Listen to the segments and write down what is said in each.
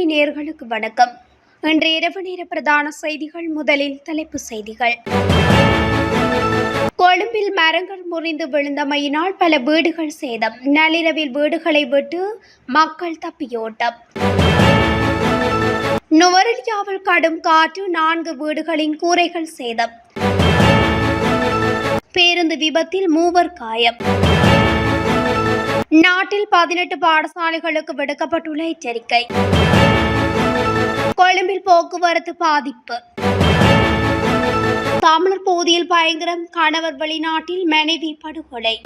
தமிழொலி நேர்களுக்கு வணக்கம். இன்று இரவு நேர பிரதான செய்திகள் முதலில் தலைப்பு செய்திகள். கொழும்பில் மரங்கள் முறிந்து விழுந்தமையினால் பல வீடுகள் சேதம். நள்ளிரவில் வீடுகளை விட்டு மக்கள் தப்பியோட்டம். நுவரலியாவில் கடும் காற்று நான்கு வீடுகளின் கூரைகள் சேதம். பேருந்து விபத்தில் மூவர் காயம். நாட்டில் பதினெட்டு பாடசாலைகளுக்கு விடுக்கப்பட்டுள்ள எச்சரிக்கை. கொழும்பில் போக்குவரத்து பாதிப்பு. தமிழர் பகுதியில் பயங்கரம் கணவர் வெளிநாட்டில் மனைவி படுகொலை.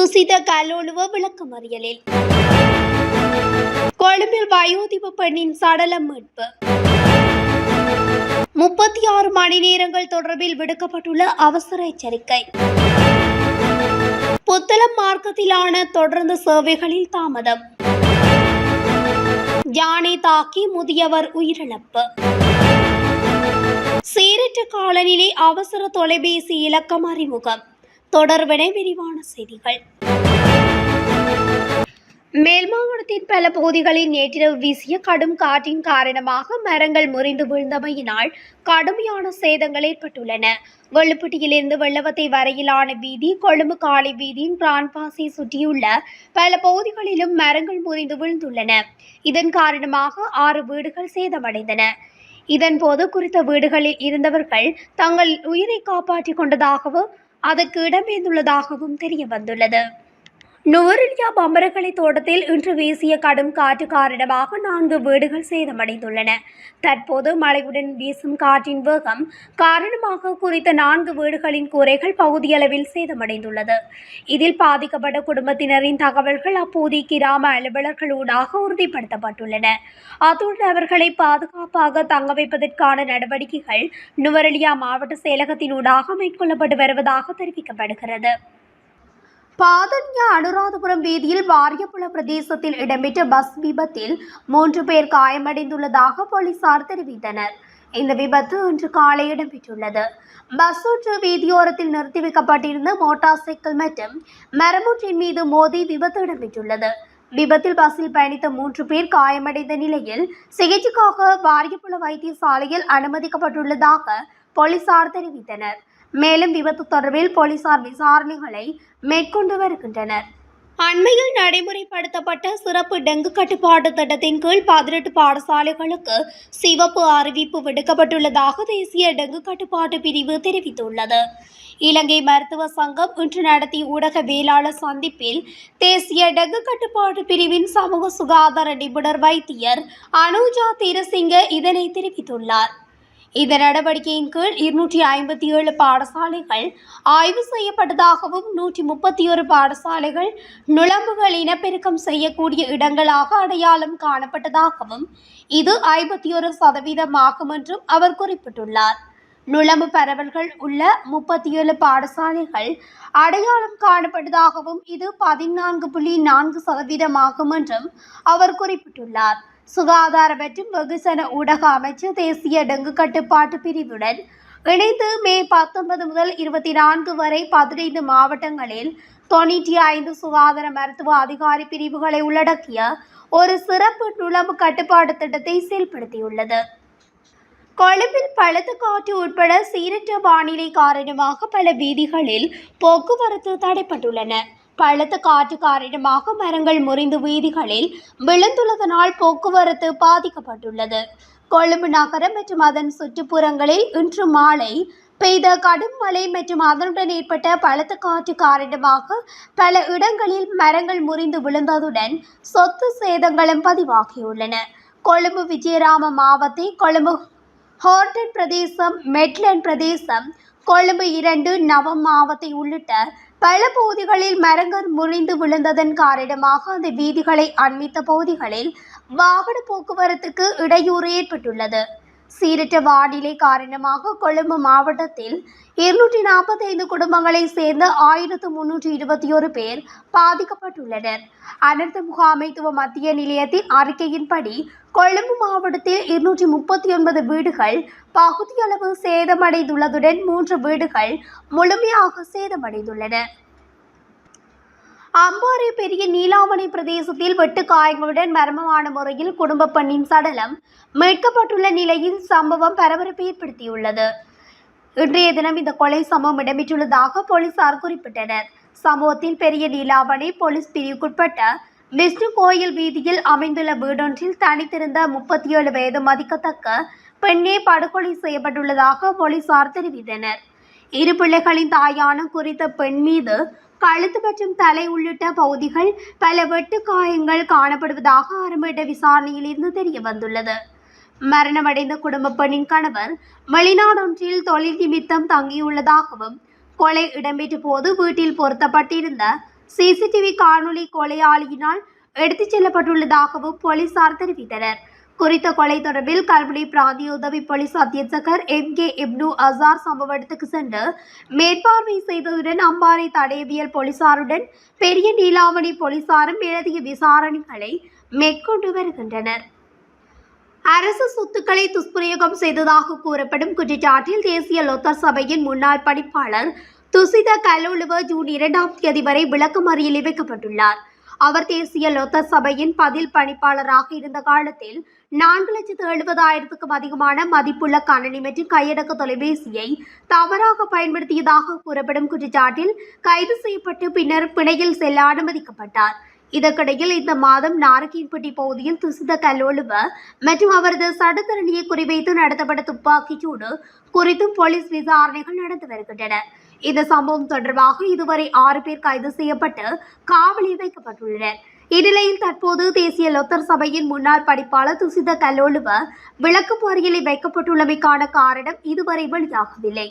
துசித கல்லூலுவ விளக்கமறியலில். கொழும்பில் வயோதிப பெண்ணின் சடலம் மீட்பு. முப்பத்தி ஆறு மணி நேரங்கள் தொடர்பில் விடுக்கப்பட்டுள்ள அவசர எச்சரிக்கை. புத்தளம் மார்க்கத்திலான தொடர்ந்து சேவைகளில் தாமதம். யானை தாக்கி முதியவர் உயிரிழப்பு. சீரற்ற காலநிலை அவசர தொலைபேசி இலக்கம் அறிமுகம். தொடர்பென விரிவான செய்திகள். மேல் மாவட்டத்தின் பல பகுதிகளில் நேற்றிரவு வீசிய கடும் காற்றின் காரணமாக மரங்கள் முறிந்து விழுந்தமையினால் கடுமையான சேதங்கள் ஏற்பட்டுள்ளன. வெள்ளுப்பட்டியிலிருந்து வெள்ளவத்தை வரையிலான வீதி கொழும்பு காளி வீதியின் பிரான்பாசி சுற்றியுள்ள பல பகுதிகளிலும் மரங்கள் முறிந்து விழுந்துள்ளன. இதன் காரணமாக ஆறு வீடுகள் சேதமடைந்தன. இதன்போது குறித்த வீடுகளில் இருந்தவர்கள் தங்கள் உயிரை காப்பாற்றிக் கொண்டதாகவும் அதற்கு இடம்பெயர்ந்துள்ளதாகவும் தெரிய வந்துள்ளது நுவரெலியா பம்பரக்கலை தோட்டத்தில் இன்று வீசிய கடும் காற்று காரணமாக நான்கு வீடுகள் சேதமடைந்துள்ளன. தற்போது மழையுடன் வீசும் காற்றின் வேகம் காரணமாக குறித்த நான்கு வீடுகளின் கூரைகள் பகுதியளவில் சேதமடைந்துள்ளது. இதில் பாதிக்கப்பட்ட குடும்பத்தினரின் தகவல்கள் அப்போது கிராம அலுவலர்களூடாக உறுதிப்படுத்தப்பட்டுள்ளன. அத்துடன் அவர்களை பாதுகாப்பாக தங்க வைப்பதற்கான நடவடிக்கைகள் நுவரெலியா மாவட்ட செயலகத்தினூடாக மேற்கொள்ளப்பட்டு வருவதாக தெரிவிக்கப்படுகிறது. பாதன்யா அனுராதபுரம் வீதியில் வாரியப்புல பிரதேசத்தில் இடம்பெற்ற பஸ் விபத்தில் மூன்று பேர் காயமடைந்துள்ளதாக போலீசார் தெரிவித்தனர். இந்த விபத்து இன்று காலை இடம்பெற்றுள்ளது. பஸ் ஒன்று வீதியோரத்தில் நிறுத்தி வைக்கப்பட்டிருந்த மோட்டார் சைக்கிள் மற்றும் மரமூற்றின் மீது மோதி விபத்து இடம்பெற்றுள்ளது. விபத்தில் பஸ்ஸில் பயணித்த மூன்று பேர் காயமடைந்த நிலையில் சிகிச்சைக்காக வாரியப்புல வைத்தியசாலையில் அனுமதிக்கப்பட்டுள்ளதாக போலீசார் தெரிவித்தனர். மேலும் விபத்து தொடர்பில் போலீசார் விசாரணைகளை மேற்கொண்டு வருகின்றனர். அண்மையில் நடைமுறைப்படுத்தப்பட்ட சிறப்பு டெங்கு கட்டுப்பாட்டு திட்டத்தின் கீழ் பதினெட்டு பாடசாலைகளுக்கு சிவப்பு அறிவிப்பு விடுக்கப்பட்டுள்ளதாக தேசிய டெங்கு கட்டுப்பாட்டு பிரிவு தெரிவித்துள்ளது. இலங்கை மருத்துவ சங்கம் இன்று நடத்திய ஊடகவியலாளர் சந்திப்பில் தேசிய டெங்கு கட்டுப்பாட்டு பிரிவின் சமூக சுகாதார நிபுணர் வைத்தியர் அனுஜா தீரசிங்க இதனை தெரிவித்துள்ளார். இந்த நடவடிக்கையின் கீழ் இருநூற்றி ஐம்பத்தி ஏழு பாடசாலைகள் ஆய்வு செய்யப்பட்டதாகவும் நூற்றி முப்பத்தி ஒரு பாடசாலைகள் நுழம்புகள் இனப்பெருக்கம் செய்யக்கூடிய இடங்களாக அடையாளம் காணப்பட்டதாகவும் இது ஐம்பத்தி ஒரு சதவீதமாகும் என்றும் அவர் குறிப்பிட்டுள்ளார். நுழம்பு பரவல்கள் உள்ள முப்பத்தி ஏழு பாடசாலைகள் அடையாளம் காணப்பட்டதாகவும் இது பதினான்கு புள்ளி நான்கு சதவீதமாகும் என்றும் அவர் குறிப்பிட்டுள்ளார். சுகாதார மற்றும் வெகுசன ஊடக அமைச்சு தேசிய டெங்கு கட்டுப்பாட்டு பிரிவுடன் இணைந்து மே பத்தொன்பது முதல் இருபத்தி நான்கு வரை பதினைந்து மாவட்டங்களில் தொண்ணூற்றி ஐந்து சுகாதார மருத்துவ அதிகாரி பிரிவுகளை உள்ளடக்கிய ஒரு சிறப்பு நுழம்பு கட்டுப்பாட்டு திட்டத்தை செயல்படுத்தியுள்ளது. கொழும்பில் பழுத்த காற்று உட்பட சீரற்ற வானிலை காரணமாக பல வீதிகளில் போக்குவரத்து தடைப்பட்டுள்ளன. பழுத்த காற்று காரணமாக மரங்கள் முறிந்து வீதிகளில் விழுந்துள்ளதனால் போக்குவரத்து பாதிக்கப்பட்டுள்ளது. கொழும்பு நகரம் மற்றும் அதன் சுற்றுப்புறங்களில் இன்று மாலை பெய்த கடும் மழை மற்றும் அதனுடன் ஏற்பட்ட பலத்த காற்று காரணமாக பல இடங்களில் மரங்கள் முறிந்து விழுந்ததுடன் சொத்து சேதங்களும் பதிவாகியுள்ளன. கொழும்பு விஜயராம மாவத்தை கொழும்பு ஹோர்டன் பிரதேசம் மெட்லன் பிரதேசம் கொழும்பு இரண்டு நவம் மாவத்தை உள்ளிட்ட பல பகுதிகளில் மரங்கள் முறிந்து விழுந்ததன் காரணமாக அந்த வீதிகளை அண்மித்த பகுதிகளில் வாகன போக்குவரத்துக்கு இடையூறு ஏற்பட்டுள்ளது. சீரற்ற வானிலை காரணமாக கொழும்பு மாவட்டத்தில் இருநூற்றி நாற்பத்தைந்து குடும்பங்களை சேர்ந்த ஆயிரத்து முன்னூற்றி இருபத்தி ஒரு பேர் பாதிக்கப்பட்டுள்ளனர். அனர்த்த முகாமைத்துவ மத்திய நிலையத்தின் அறிக்கையின்படி கொழும்பு மாவட்டத்தில் இருநூற்றி முப்பத்தி ஒன்பது வீடுகள் பகுதியளவு சேதமடைந்துள்ளதுடன் மூன்று வீடுகள் முழுமையாக சேதமடைந்துள்ளன. அம்பாறை பெரிய நீலாமணி பிரதேசத்தில் வெட்டு காயங்களுடன் மர்மமான முறையில் குடும்ப பெண்ணின் சடலம் மீட்கப்பட்டுள்ள நிலையில் சம்பவம் பரபரப்பை ஏற்படுத்தியுள்ளது. இன்றைய தினம் இந்த கொலை சம்பவம் இடம்பெற்றுள்ளதாக போலீசார் குறிப்பிட்டனர். சம்பவத்தில் பெரிய நீலாமணி போலீஸ் பிரிவுக்குட்பட்ட விஷ்ணு கோயில் வீதியில் அமைந்துள்ள வீடொன்றில் தனித்திருந்த முப்பத்தி ஏழு வயது மதிக்கத்தக்க பெண்ணே படுகொலை செய்யப்பட்டுள்ளதாக போலீசார் தெரிவித்தனர். இரு பிள்ளைகளின் தாயான குறித்த பெண் மீது கழுத்து மற்றும் தலை உள்ளிட்ட பகுதிகள் பல வெட்டு காயங்கள் காணப்படுவதாக ஆரம்பிட்ட விசாரணையில் இருந்து தெரிய வந்துள்ளது. மரணமடைந்த குடும்ப பெண்ணின் கணவர் வெளிநாடொன்றில் தொழில் நிமித்தம் தங்கியுள்ளதாகவும் கொலை இடம்பெற்ற போது வீட்டில் பொருத்தப்பட்டிருந்த சிசிடிவி காணொளி கொலையாளியினால் எடுத்துச் செல்லப்பட்டுள்ளதாகவும் போலீசார் தெரிவித்தனர். குறித்த கொலை தொடர்பில் கல்முனை பிராந்திய உதவி போலீஸ் அத்தியட்சகர் எம் கே இப்னு அசார் சம்பவ இடத்துக்கு சென்று மேற்பார்வை செய்ததுடன் அம்பாறை தடயவியல் போலீசாருடன் பெரிய நீலாவணி போலீசாரும் மேலதிக விசாரணைகளை மேற்கொண்டு வருகின்றனர். அரசு சொத்துக்களை துஷ்பிரயோகம் செய்ததாக கூறப்படும் குற்றச்சாட்டில் தேசிய லொத்தர் சபையின் முன்னாள் பணிப்பாளர் துசித கலோலுவ ஜூன் இரண்டாம் தேதி வரை விளக்கமறியலில் வைக்கப்பட்டுள்ளார். அவர் தேசிய லொத்த சபையின் பதில் பணிப்பாளராக இருந்த காலத்தில் நான்கு லட்சத்து எழுபதாயிரத்துக்கும் அதிகமான மதிப்புள்ள கணனி மற்றும் கையடக்க தொலைபேசியை தவறாக பயன்படுத்தியதாக கூறப்படும் குற்றச்சாட்டில் கைது செய்யப்பட்டு பின்னர் பிணையில் செல்ல அனுமதிக்கப்பட்டார். இதற்கிடையில் இந்த மாதம் நாரக்கீன்பட்டி பகுதியில் துசித கல்லோலுவ மற்றும் அவரது சட்டத்தரணியை குறிவைத்து நடத்தப்பட்ட துப்பாக்கிச் சூடு குறித்தும் போலீஸ் விசாரணைகள் நடந்து வருகின்றன. இந்த சம்பவம் தொடர்பாக இதுவரை ஆறு பேர் கைது செய்யப்பட்டு காவலில் வைக்கப்பட்டுள்ளனர். இந்நிலையில் தற்போது தேசிய லொத்தர் சபையின் முன்னாள் படிப்பாளர் துசித கல்லோலுவ விளக்கு பொறியலில் வைக்கப்பட்டுள்ளமைக்கான காரணம் இதுவரை வெளியாகவில்லை.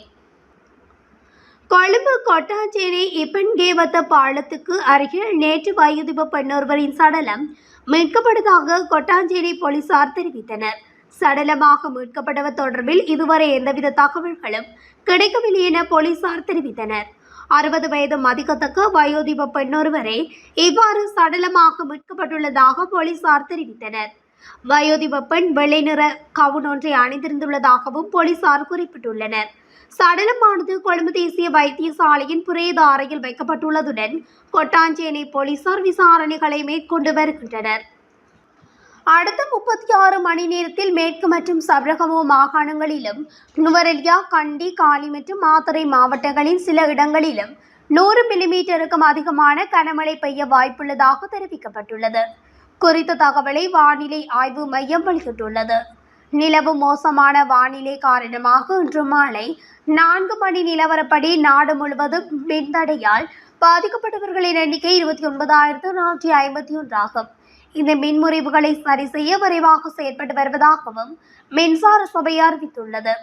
கொழும்பு கொட்டாஞ்சேரி இப்பன்கேவத்த பாலத்துக்கு அருகில் நேற்று வயோதிப பெண்ணொருவரின் சடலம் மீட்கப்பட்டதாக கொட்டாஞ்சேரி போலீசார் தெரிவித்தனர். சடலமாக மீட்கப்பட்டவர் தொடர்பில் இதுவரை எந்தவித தகவல்களும் கிடைக்கவில்லை என போலீசார் தெரிவித்தனர். அறுபது வயது மதிக்கத்தக்க வயோதிப பெண்ணொருவரே இவ்வாறு சடலமாக மீட்கப்பட்டுள்ளதாக போலீசார் தெரிவித்தனர். வயோதிப பெண் வெள்ளை நிற கவுன் ஒன்றை அணிந்திருந்துள்ளதாகவும் போலீசார் குறிப்பிட்டுள்ளனர். சடலமானது கொழும்பு தேசிய வைத்தியசாலையின் பிரேத அறையில் வைக்கப்பட்டுள்ளதுடன் கொட்டாஞ்சேனை போலீசார் விசாரணைகளை மேற்கொண்டு வருகின்றனர். அடுத்த முப்பத்தி ஆறு மணி நேரத்தில் மேற்கு மற்றும் சபரகமோ மாகாணங்களிலும் நுவரெலியா கண்டி காலி மற்றும் மாத்தறை மாவட்டங்களின் சில இடங்களிலும் நூறு மில்லிமீட்டருக்கும் அதிகமான கனமழை பெய்ய வாய்ப்புள்ளதாக தெரிவிக்கப்பட்டுள்ளது. குறித்த தகவலை வானிலை ஆய்வு மையம் வெளியிட்டுள்ளது. நிலவு மோசமான வானிலை காரணமாக இன்று மாலை நான்கு மணி நிலவரப்படி நாடு முழுவதும் மின்தடையால் பாதிக்கப்பட்டவர்களின் எண்ணிக்கை இருபத்தி ஒன்பதாயிரத்து நானூற்றி ஐம்பத்தி ஒன்றாகும். இந்த மின்முறிவுகளை சரி செய்ய விரைவாக செயற்பட்டு வருவதாகவும் மின்சார சபை அறிவித்துள்ளது.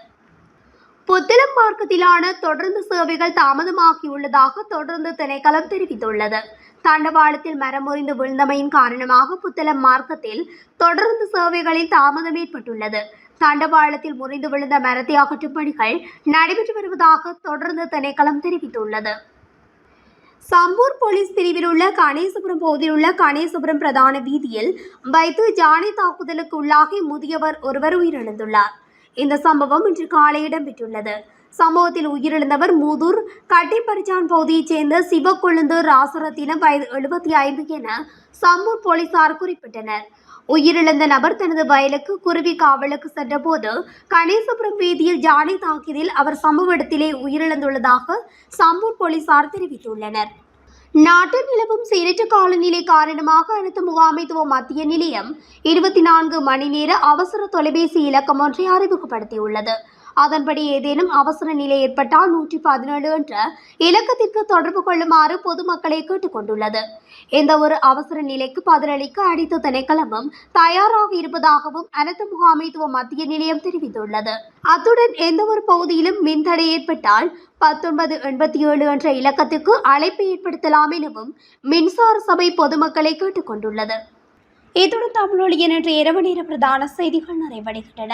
புத்திலம் மார்க்கத்திலான தொடர்ந்து சேவைகள் தாமதமாகியுள்ளதாக தொடர்ந்து திணைக்களம் தெரிவித்துள்ளது. தண்டவாளத்தில் மரம் முறிந்து விழுந்தமையின் காரணமாக புத்தளம் மார்க்கத்தில் தொடர்ந்து சேவைகளில் தாமதம் ஏற்பட்டுள்ளது. தண்டவாளத்தில் முறிந்து விழுந்த மரத்தை அகற்றும் பணிகள் நடைபெற்று வருவதாக தொடர்ந்து திணைக்களம் தெரிவித்துள்ளது. சம்பூர் போலீஸ் பிரிவில் உள்ள கணேசபுரம் பகுதியில் உள்ள கணேசபுரம் பிரதான வீதியில் வைத்து ஜானை தாக்குதலுக்கு உள்ளாகி முதியவர் ஒருவர் உயிரிழந்துள்ளார். இந்த சம்பவம் இன்று காலை இடம்பெற்றுள்ளது. சம்பவத்தில் உயிரிழந்தவர் மூதூர் கட்டிப்பரிச்சான் பகுதியைச் சேர்ந்த சிவக்கொழுந்து ராசரத்தினம் வயது எழுபத்தி ஐந்து என சம்பூர் போலீசார் குறிப்பிட்டனர். உயிரிழந்த நபர் தனது வயலுக்கு குருவி காவலுக்கு சென்றபோது கணேசபுரம் வீதியில் ஜானை தாக்கியதில் அவர் சம்பவ இடத்திலே உயிரிழந்துள்ளதாக சம்பூர் போலீசார் தெரிவித்துள்ளனர். நாட்டில் நிலவும் சீரற்ற காலநிலை காரணமாக அனைத்து முகாமைத்துவ மத்திய நிலையம் இருபத்தி நான்கு மணி நேர அவசர தொலைபேசி இலக்கம் ஒன்றை அறிமுகப்படுத்தியுள்ளது. அதன்படி ஏதேனும் அவசர நிலை ஏற்பட்டால் நூற்றி பதினேழு என்ற இலக்கத்திற்கு தொடர்பு கொள்ளுமாறு பொதுமக்களை கேட்டுக்கொண்டுள்ளது. எந்த ஒரு அவசர நிலைக்கு பதிலளிக்க அனைத்து திணைக்களமும் தயாராக இருப்பதாகவும் அனைத்து முகாமைத்துவ மத்திய நிலையம் தெரிவித்துள்ளது. அத்துடன் எந்த ஒரு பகுதியிலும் மின்தடை ஏற்பட்டால் பத்தொன்பது எண்பத்தி ஏழு என்ற இலக்கத்துக்கு அழைப்பு ஏற்படுத்தலாம் எனவும் மின்சார சபை பொதுமக்களை கேட்டுக்கொண்டுள்ளது. இத்துடன் தமிழொலியின் என்ற இரவு நேர பிரதான செய்திகள் நிறைவடைகின்றன.